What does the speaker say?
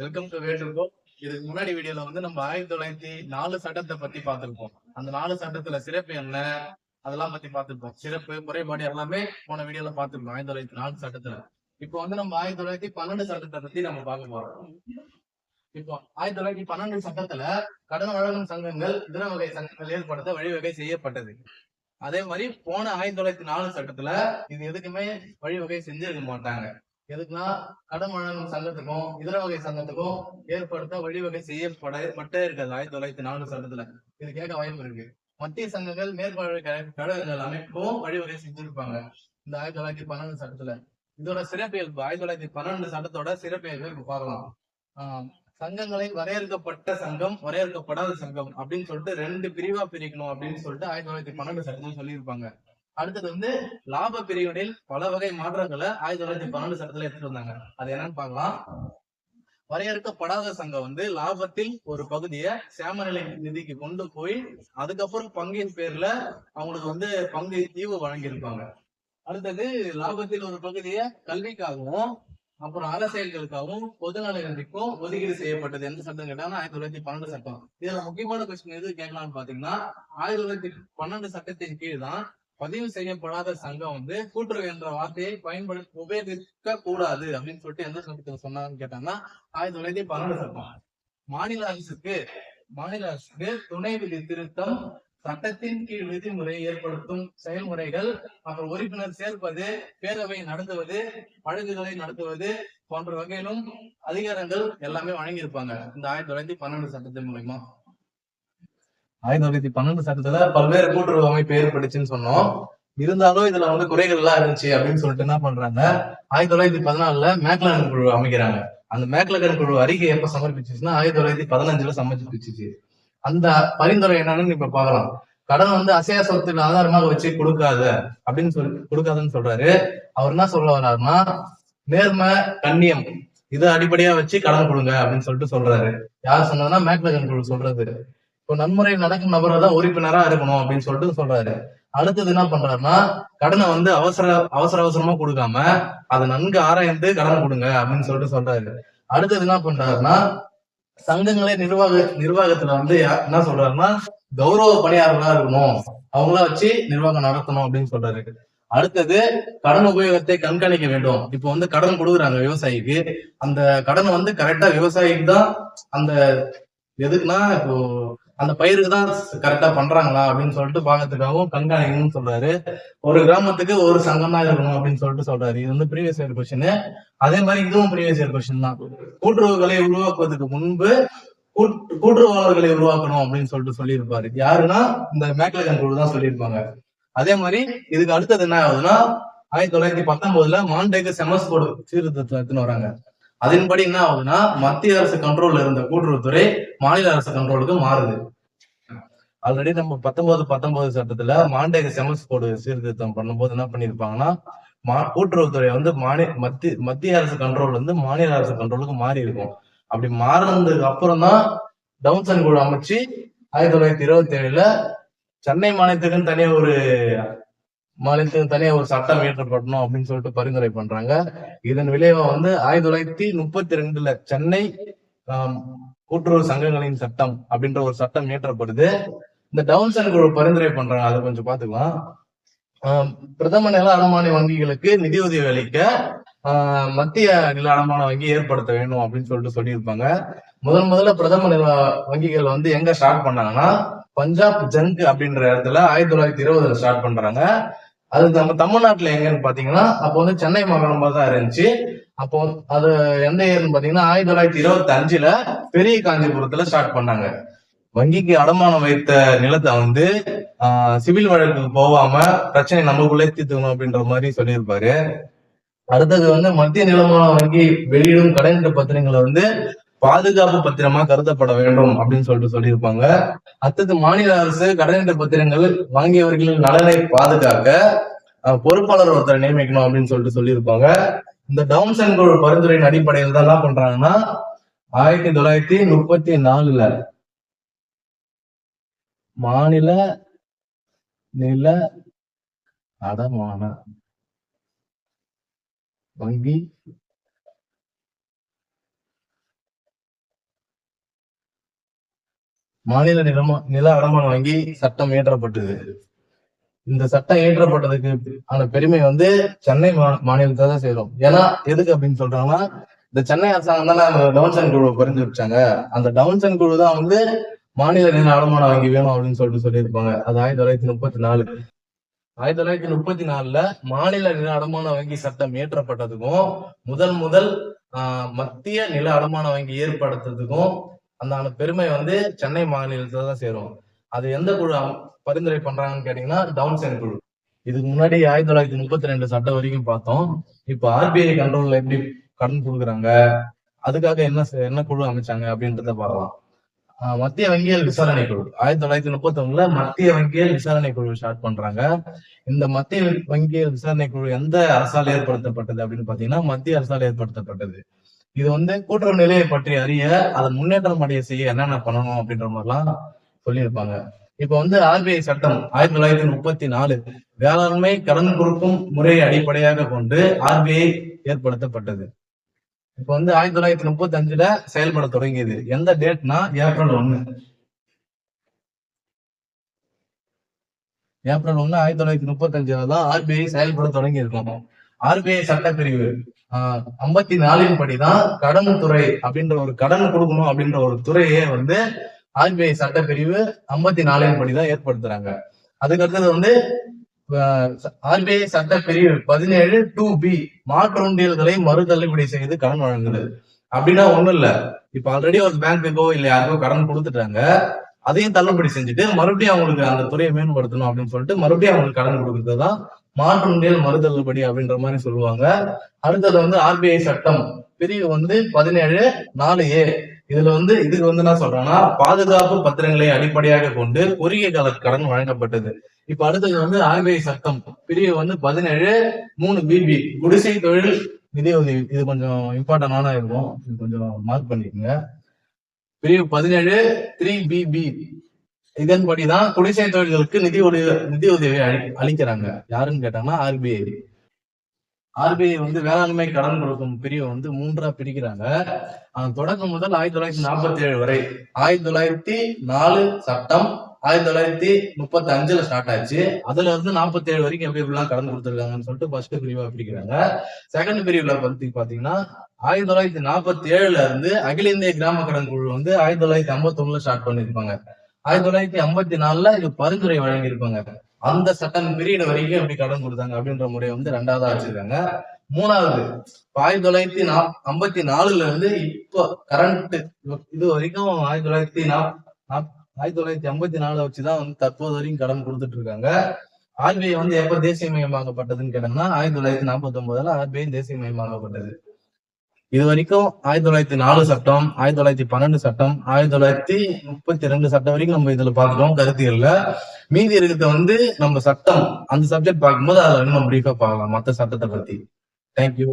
Welcome to வேட்டுக்கோ இதுக்கு முன்னாடி வீடியோல வந்து நம்ம ஆயிரத்தி தொள்ளாயிரத்தி நாலு சட்டத்தை பத்தி பார்த்திருப்போம். அந்த நாலு சட்டத்துல சிறப்பு என்ன? அதெல்லாம் பத்தி பார்த்திருப்போம். சிறப்பு முறைப்பாடு எல்லாமே போன வீடியோல பார்த்திருப்போம் ஆயிரத்தி தொள்ளாயிரத்தி நாலு சட்டத்துல. இப்போ வந்து நம்ம ஆயிரத்தி தொள்ளாயிரத்தி பன்னெண்டு சட்டத்தை பத்தி நம்ம பார்க்க போறோம். இப்போ ஆயிரத்தி தொள்ளாயிரத்தி பன்னெண்டு சட்டத்துல கடன் வழங்கும் சங்கங்கள் தின வகை சங்கங்கள் ஏற்படுத்த வழிவகை செய்யப்பட்டது. அதே மாதிரி போன ஆயிரத்தி தொள்ளாயிரத்தி நாலு சட்டத்துல இது எதுக்குமே வழிவகை செஞ்சிருக்க மாட்டாங்க. எதுக்குன்னா கடன் வழங்கும் சங்கத்துக்கும் இதர வகை சங்கத்துக்கும் ஏற்படுத்த வழிவகை செய்யப்பட பட்டே இருக்காது ஆயிரத்தி தொள்ளாயிரத்தி நாலு சட்டத்துல இது கேட்க வாய்ப்பு இருக்கு. மத்திய சங்கங்கள் மேற்பார்வை கழக- கழகங்கள் அமைப்பும் வழிவகை செஞ்சிருப்பாங்க. இந்த ஆயிரத்தி தொள்ளாயிரத்தி பன்னெண்டு சட்டத்துல. இதோட சிறப்பியல்பு ஆயிரத்தி தொள்ளாயிரத்தி பன்னெண்டு சட்டத்தோட சிறப்பியல்பு இப்ப பார்க்கலாம். ஆஹ் சங்கங்களை வரையறுக்கப்பட்ட சங்கம் வரையறுக்கப்படாத சங்கம் அப்படின்னு சொல்லிட்டு ரெண்டு பிரிவா பிரிக்கணும் அப்படின்னு சொல்லிட்டு ஆயிரத்தி தொள்ளாயிரத்தி பன்னெண்டு சட்டத்தில் சொல்லியிருப்பாங்க. அடுத்தது வந்து லாப பிரிவினில் பல வகை மாற்றங்களை ஆயிரத்தி தொள்ளாயிரத்தி பன்னெண்டு சட்டத்துல எடுத்துட்டு வந்தாங்க. அது என்னன்னு பார்க்கலாம். வரையறுக்கப்படாத சங்கம் வந்து லாபத்தில் ஒரு பகுதியை சேமநிலை நிதிக்கு கொண்டு போய் அதுக்கப்புறம் பங்கின் பேர்ல அவங்களுக்கு வந்து பங்கு தீவு வழங்கியிருப்பாங்க. அடுத்தது லாபத்தில் ஒரு பகுதியை கல்விக்காகவும் அப்புறம் அரசியல்களுக்காகவும் பொதுநல நிதிக்கும் ஒதுக்கீடு செய்யப்பட்டது. எந்த சட்டம் கேட்டாலும் ஆயிரத்தி தொள்ளாயிரத்தி பன்னெண்டு சட்டம். இதுல முக்கியமான கொஸ்டின் எது கேட்கலாம்னு பாத்தீங்கன்னா ஆயிரத்தி தொள்ளாயிரத்தி பன்னெண்டு சட்டத்தின் கீழ் தான் பதிவு செய்யப்படாத சங்கம் வந்து கூட்டுறவு என்ற வார்த்தையை பயன்படுத்த உபயோகிக்க கூடாது அப்படின்னு சொல்லிட்டு எந்த சட்டத்துல சொன்னாங்கன்னு கேட்டாங்கன்னா ஆயிரத்தி தொள்ளாயிரத்தி பன்னெண்டு சட்டம் மாநில அரசுக்கு மாநில அரசுக்கு துணை விதி திருத்தம் சட்டத்தின் கீழ் விதிமுறை ஏற்படுத்தும் செயல்முறைகள் அப்புறம் உறுப்பினர் சேர்ப்பது பேரவை நடத்துவது வழக்குகளை நடத்துவது போன்ற வகையிலும் அதிகாரங்கள் எல்லாமே வழங்கியிருப்பாங்க. இந்த ஆயிரத்தி தொள்ளாயிரத்தி பன்னெண்டு சட்டத்தின் மூலயமா. ஆயிரத்தி தொள்ளாயிரத்தி பன்னெண்டு சட்டத்துல பல்வேறு கூட்டுறவு அமைப்பு ஏற்பட்டுச்சுன்னு சொன்னோம். இருந்தாலும் இதுல வந்து குறைகள் எல்லாம் இருந்துச்சு அப்படின்னு சொல்லிட்டு என்ன பண்றாங்க? ஆயிரத்தி தொள்ளாயிரத்தி பதினாலுல மேக்லான் குழு அமைக்கிறாங்க. அந்த மேக்லகன் குழு அறிக்கை எப்ப சமர்ப்பிச்சுன்னா ஆயிரத்தி தொள்ளாயிரத்தி பதினஞ்சுல சமர்ப்பிச்சிச்சு. அந்த பரிந்துரை என்னன்னு இப்ப பாக்கலாம் கடன் வந்து அசையா சொத்துல ஆதாரமாக வச்சு கொடுக்காத அப்படின்னு சொல்லி கொடுக்காதுன்னு சொல்றாரு. அவர் என்ன சொல்ல வர்றாருன்னா நேர்மை கண்ணியம் இதை அடிப்படையா வச்சு கடன் கொடுங்க அப்படின்னு சொல்லிட்டு சொல்றாரு. யார் சொன்னதுன்னா மேக்லகன் குழு சொல்றது. இப்போ நன்முறை நடக்கும் நபரை தான் உறுப்பினரா இருக்கணும் அப்படின்னு சொல்லிட்டு சொல்றாரு. அடுத்தது என்ன பண்றாருன்னா கடனை வந்து அவசர அவசர அவசரமா கொடுக்காம அதை நன்கு ஆராய்ந்து கடன் கொடுங்க அப்படின்னு சொல்லிட்டு சொல்றாரு. அடுத்தது என்ன பண்றாருன்னா சங்கங்களே நிர்வாக நிர்வாகத்துல வந்து யா- என்ன சொல்றாருன்னா கௌரவ பணியாளர்களா இருக்கணும். அவங்கள வச்சு நிர்வாகம் நடத்தணும் அப்படின்னு சொல்றாரு. அடுத்தது கடன் உபயோகத்தை கண்காணிக்க வேண்டும். இப்போ வந்து கடன் கொடுக்குறாங்க விவசாயிக்கு. அந்த கடன் வந்து கரெக்டா விவசாயிக்கு தான் அந்த எதுக்குன்னா இப்போ அந்த பயிருக்கு தான் கரெக்டா பண்றாங்களா அப்படின்னு சொல்லிட்டு பாக்கிறதுக்காகவும் கண்காணிக்கணும்னு சொல்றாரு. ஒரு கிராமத்துக்கு ஒரு சங்கம் தான் இருக்கணும் அப்படின்னு சொல்லிட்டு சொல்றாரு. இது வந்து ப்ரீவியஸ் இயர் கொஸ்டின் அதே மாதிரி இதுவும் ப்ரீவியஸ் இயர் கொஸ்டின் தான். கூட்டுறவுகளை உருவாக்குவதற்கு முன்பு கூட்டுறவாளர்களை உருவாக்கணும் அப்படின்னு சொல்லிட்டு சொல்லியிருப்பாரு. யாருன்னா இந்த மேக்லகன் குழு தான் சொல்லியிருப்பாங்க. அதே மாதிரி இதுக்கு அடுத்தது என்ன ஆகுதுன்னா ஆயிரத்தி தொள்ளாயிரத்தி பத்தொன்பதுல மாண்டேக்கு செமஸ் கோடு சீர்திருத்தம் எடுத்துன்னு வராங்க. அதன்படி என்ன ஆகுதுன்னா மத்திய அரசு கண்ட்ரோல்ல இருந்த கூட்டுறவுத்துறை மாநில அரசு கண்ட்ரோலுக்கு மாறுது. ஆல்ரெடி நம்ம பத்தொன்பது பத்தொன்பது சட்டத்துல மாண்டேக செமஸ் கோடு சீர்திருத்தம் பண்ணும்போது என்ன பண்ணிருப்பாங்கன்னா மா கூட்டுறவுத்துறை வந்து மாநில மத்திய மத்திய அரசு கண்ட்ரோல் வந்து மாநில அரசு கண்ட்ரோலுக்கு மாறி இருக்கும். அப்படி மாறினதுக்கு அப்புறம் தான் டவுன்சன் குழு அமைச்சு ஆயிரத்தி தொள்ளாயிரத்தி இருபத்தி ஏழுல சென்னை மாநிலத்துக்குன்னு தனியா ஒரு மாநிலத்துக்கு தனியா ஒரு சட்டம் இயற்றப்படணும் அப்படின்னு சொல்லிட்டு பரிந்துரை பண்றாங்க. இதன் விளைவா வந்து ஆயிரத்தி தொள்ளாயிரத்தி முப்பத்தி ரெண்டுல சென்னை கூட்டுறவு சங்கங்களின் சட்டம் அப்படின்ற ஒரு சட்டம் இயற்றப்படுது. இந்த டவுன்சனுக்கு ஒரு பரிந்துரை பண்றாங்க. அதை கொஞ்சம் பாத்துக்கலாம் பிரதம நில அடமான வங்கிகளுக்கு நிதியுதவி அளிக்க ஆஹ், மத்திய நில அடமான வங்கி ஏற்படுத்த வேணும் அப்படின்னு சொல்லிட்டு சொல்லியிருப்பாங்க. முதன் முதல்ல பிரதம நில வங்கிகள் வந்து எங்க ஸ்டார்ட் பண்ணாங்கன்னா பஞ்சாப் ஜங்க் அப்படின்ற இடத்துல ஆயிரத்தி தொள்ளாயிரத்தி இருபதுல ஸ்டார்ட் பண்றாங்க. அது நம்ம தமிழ்நாட்டுல எங்கன்னு பாத்தீங்கன்னா அப்போ வந்து சென்னை மாகாணமா தான் இருந்துச்சு. அப்போ அது எந்த இயர்னு பாத்தீங்கன்னா ஆயிரத்தி தொள்ளாயிரத்தி இருபத்தி அஞ்சுல பெரிய காஞ்சிபுரத்துல ஸ்டார்ட் பண்ணாங்க. வங்கிக்கு அடமானம் வைத்த நிலத்தை வந்து ஆஹ், சிவில் வழக்குக்கு போகாம பிரச்சனை நமக்குள்ளே தீர்த்துக்கணும் அப்படின்ற மாதிரி சொல்லியிருப்பாரு. அடுத்தது வந்து மத்திய நிலமான வங்கி வெளியிடும் கடன் பத்திரங்களை வந்து பாதுகாப்பு பத்திரமா கருதப்பட வேண்டும் அப்படின்னு சொல்லிட்டு சொல்லியிருப்பாங்க. அடுத்தது மாநில அரசு கடனீட்டு பத்திரங்கள் வாங்கியவர்களின் நலனை பாதுகாக்க பொறுப்பாளர் ஒருத்தரை நியமிக்கணும் அப்படின்னு சொல்லிட்டு சொல்லியிருப்பாங்க. இந்த டவுன்சன் குழு பரிந்துரையின் அடிப்படையில் தான் என்ன பண்றாங்கன்னா ஆயிரத்தி தொள்ளாயிரத்தி முப்பத்தி நாலுல மாநில நில அடமான வங்கி மாநில நிலமா நில அடமானம் வாங்கி சட்டம் இயற்றப்பட்டது. இந்த சட்டம் இயற்றப்பட்டதுக்கு ஆன பெருமை வந்து சென்னை மாநிலத்தை தான் சேரும். ஏன்னா எதுக்கு அப்படின்னு சொல்றாங்கன்னா இந்த சென்னை அரசாங்கம் தானே அந்த டவுன்சன் குழுவை பரிந்துரைச்சாங்க அந்த டவுன்சன் குழு தான் வந்து மாநில நில அடமானம் வாங்கி வேணும் அப்படின்னு சொல்லிட்டு சொல்லியிருப்பாங்க. அது ஆயிரத்தி தொள்ளாயிரத்தி முப்பத்தி நாலு ஆயிரத்தி தொள்ளாயிரத்தி முப்பத்தி நாலுல மாநில நில அடமான வங்கி சட்டம் இயற்றப்பட்டதுக்கும் முதல் முதல் ஆஹ், மத்திய நில அடமான வங்கி ஏற்படுத்துறதுக்கும் அந்த பெருமை வந்து சென்னை மாநிலத்துல தான் சேரும். அது எந்த குழு பரிந்துரை பண்றாங்கன்னு கேட்டீங்கன்னா டவுன்சன் குழு. இதுக்கு முன்னாடி ஆயிரத்தி தொள்ளாயிரத்தி முப்பத்தி ரெண்டு சட்டம் வரைக்கும் பார்த்தோம். இப்ப ஆர்பிஐ கண்ட்ரோல்ல எப்படி கடன் கொடுக்குறாங்க? அதுக்காக என்ன என்ன குழு அமைச்சாங்க அப்படின்றத பார்க்கலாம். ஆஹ், மத்திய வங்கியல் விசாரணை குழு. ஆயிரத்தி தொள்ளாயிரத்தி முப்பத்தி ஒண்ணுல மத்திய வங்கியல் விசாரணை குழு ஸ்டார்ட் பண்றாங்க. இந்த மத்திய வங்கியல் விசாரணை குழு எந்த அரசால் ஏற்படுத்தப்பட்டது அப்படின்னு பாத்தீங்கன்னா மத்திய அரசால் ஏற்படுத்தப்பட்டது. இது வந்து கூட்டுறவு நிலையை பற்றி அறிய அதன் முன்னேற்றம் அடைய செய்ய என்னென்ன பண்ணணும் அப்படின்ற மாதிரிலாம் சொல்லியிருப்பாங்க. இப்ப வந்து ஆர்பிஐ சட்டம் ஆயிரத்தி தொள்ளாயிரத்தி முப்பத்தி நாலு வேளாண்மை கடன் கொடுக்கும் முறையை அடிப்படையாக கொண்டு ஆர்பிஐ ஏற்படுத்தப்பட்டது. இப்ப வந்து ஆயிரத்தி தொள்ளாயிரத்தி முப்பத்தி அஞ்சுல செயல்பட தொடங்கியது. எந்த டேட்னா ஏப்ரல் ஒண்ணு ஏப்ரல் ஒண்ணு ஆயிரத்தி தொள்ளாயிரத்தி முப்பத்தி அஞ்சுல தான் ஆர்பிஐ செயல்பட தொடங்கி இருக்கோம் ஆர்பிஐ சட்டப்பிரிவு ஐம்பத்தி நாலின் படிதான் கடன் துறை அப்படின்ற ஒரு கடன் கொடுக்கணும் அப்படின்ற ஒரு துறையே வந்து ஆர்பிஐ சட்டப்பிரிவு ஐம்பத்தி நாலின் படிதான் ஏற்படுத்துறாங்க. அதுக்கு அடுத்தது வந்து ஆர்பிஐ சட்டப்பிரிவு பதினேழு டூ பி மாற்றுண்டியல்களை மறு தள்ளுபடி செய்து கடன் வழங்குதல் அப்படின்னா ஒண்ணும் இல்ல. இப்ப ஆல்ரெடி ஒரு பேங்க்குக்கோ இல்ல யாருக்கோ கடன் கொடுத்துட்டாங்க. அதையும் தள்ளுபடி செஞ்சுட்டு மறுபடியும் அவங்களுக்கு அந்த துறையை மேம்படுத்தணும் அப்படின்னு சொல்லிட்டு மறுபடியும் அவங்களுக்கு கடன் கொடுக்கறது தான் மாற்றுண்டியல் மறுதள்ளுபடி அப்படின்ற மாதிரி சொல்லுவாங்க. அடுத்தது வந்து ஆர்பிஐ சட்டம். பிரிவு வந்து பதினேழு நாலு ஏ. இதுல வந்து இதுக்கு வந்து என்ன சொல்றேன்னா பாதுகாப்பு பத்திரங்களை அடிப்படையாக கொண்டு குறுகிய கால கடன் வழங்கப்பட்டது. இப்ப அடுத்தது வந்து ஆர்பிஐ சட்டம். பிரிவு வந்து பதினேழு மூணு பிபி குடிசை தொழில் நிதியுதவி உதவி. இது கொஞ்சம் இம்பார்ட்டன்டான இருக்கும் இது. கொஞ்சம் மார்க் பண்ணிக்கோங்க. பிரிவு பதினேழு த்ரீ பிபி இதன்படிதான் குடிசை தொழில்களுக்கு நிதி உதவி நிதி உதவி அளிக்கிறாங்க. யாருன்னு கேட்டாங்கன்னா ஆர்பிஐ ஆர்பிஐ வந்து வேளாண்மை கடன் கொடுக்கும் பிரிவை வந்து மூன்றா பிரிக்கிறாங்க. தொடக்கம் முதல் ஆயிரத்தி தொள்ளாயிரத்தி நாற்பத்தி ஏழு வரை. ஆயிரத்தி தொள்ளாயிரத்தி நாலு சட்டம் ஆயிரத்தி தொள்ளாயிரத்தி முப்பத்தி அஞ்சுல ஸ்டார்ட் ஆச்சு. அதுல இருந்து நாற்பத்தி ஏழு வரைக்கும் எப்படி எல்லாம் கடன் கொடுத்துருக்காங்கன்னு சொல்லிட்டு ஃபர்ஸ்ட் பிரிவா பிரிக்கிறாங்க. செகண்ட் பிரிவுல பத்தி பாத்தீங்கன்னா ஆயிரத்தி தொள்ளாயிரத்தி நாற்பத்தி ஏழுல இருந்து அகில இந்திய கிராம கடன் குழு வந்து ஆயிரத்தி தொள்ளாயிரத்தி ஐம்பத்தி ஒண்ணுல ஸ்டார்ட் பண்ணிருப்பாங்க ஆயிரத்தி தொள்ளாயிரத்தி ஐம்பத்தி நாலுல இது பரிந்துரை வழங்கியிருப்பாங்க. அந்த சட்டம் பீரியட் வரைக்கும் எப்படி கடன் கொடுத்தாங்க அப்படின்ற முறையை வந்து ரெண்டாவதா வச்சிருக்காங்க. மூணாவது ஆயிரத்தி தொள்ளாயிரத்தி நா ஐம்பத்தி நாலுல இருந்து இப்போ கரண்ட் இது வரைக்கும் ஆயிரத்தி தொள்ளாயிரத்தி நா- ஆயிரத்தி தொள்ளாயிரத்தி ஐம்பத்தி நாலுல வச்சுதான் வந்து தற்போது வரைக்கும் கடன் கொடுத்துட்டு இருக்காங்க. ஆர்பிஐ வந்து எப்ப தேசியமயமாக்கப்பட்டதுன்னு கேட்டாங்கன்னா ஆயிரத்தி தொள்ளாயிரத்தி நாற்பத்தி ஒன்பதுல ஆர்பிஐ தேசியமயமாக்கப்பட்டது இது வரைக்கும் ஆயிரத்தி தொள்ளாயிரத்தி நாலு சட்டம் ஆயிரத்தி தொள்ளாயிரத்தி பன்னெண்டு சட்டம் ஆயிரத்தி தொள்ளாயிரத்தி முப்பத்தி ரெண்டு சட்டம் வரைக்கும் நம்ம இதுல பார்த்துட்டோம் கருத்தியல்ல. மீதி இருக்கிறத வந்து நம்ம சட்டம் அந்த சப்ஜெக்ட் பார்க்கும்போது அதை இன்னும் பிரீஃபா பார்க்கலாம் மத்த சட்டத்தை பத்தி. Thank you